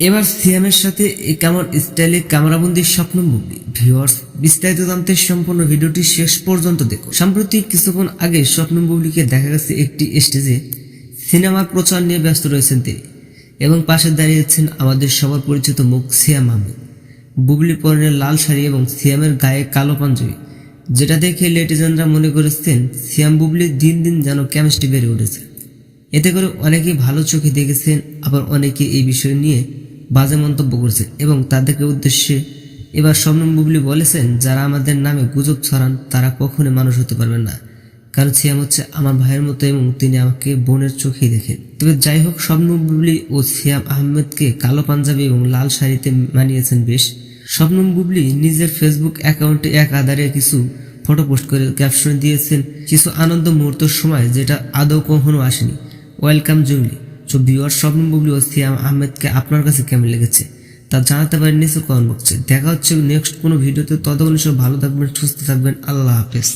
এবার সিয়ামের সাথে কেমন স্টাইলে ক্যামেরাবন্দির স্বপ্ন মুভি ভিউয়ার্স, বিস্তারিত জানতে সম্পূর্ণ ভিডিওটি শেষ পর্যন্ত দেখো সাম্প্রতিক কিছুক্ষণ আগে স্বপ্ন বুবলিকে দেখা গেছে একটি স্টেজে সিনেমার প্রচার নিয়ে ব্যস্ত রয়েছেন তিনি এবং পাশে দাঁড়িয়েছেন আমাদের সবার পরিচিত মুখ সিয়াম আহমেদ বুবলি পরনের লাল শাড়ি এবং সিয়ামের গায়ে কালো পাঞ্জাবি, যেটা দেখে লেটিজেনরা মনে করেছেন সিয়াম বুবলি দিন দিন যেন কেমিস্ট্রি বেড়ে উঠেছে। এতে করে অনেকেই ভালো চোখে দেখেছেন, আবার অনেকে এই বিষয় নিয়ে বাজে মন্তব্য করেছেন এবং তাদেরকে উদ্দেশ্যে এবার স্বপ্নম বুবলি বলেছেন, যারা আমাদের নামে গুজব ছড়ান, তারা কখনো মানুষ হতে পারবেন না। কারণ সিয়াম হচ্ছে আমার ভাইয়ের মতো এবং তিনি আমাকে বোনের চোখেই দেখেন। তবে যাই হোক স্বপ্ন বুবলি ও সিয়াম আহমেদকে কালো পাঞ্জাবি এবং লাল শাড়িতে মানিয়েছেন বেশ। স্বপ্নম বুবলি নিজের ফেসবুক অ্যাকাউন্টে এক আধারে কিছু ফটো পোস্ট করে ক্যাপশন দিয়েছেন, কিছু আনন্দ মুহূর্তের সময় যেটা আদৌ কখনো আসেনি। ওয়েলকাম জুবলি সো ভিউয়ার স্বপ্ন বুবলি সিয়াম আহমেদকে আপনার কাছে কেমন লেগেছে? তা জানাতে পারেন নিচে কমেন্ট বক্সে। দেখা হচ্ছে নেক্সট কোনো ভিডিওতে। ততক্ষণ সব ভালো থাকবেন, সুস্থ থাকবেন। আল্লাহ হাফেজ।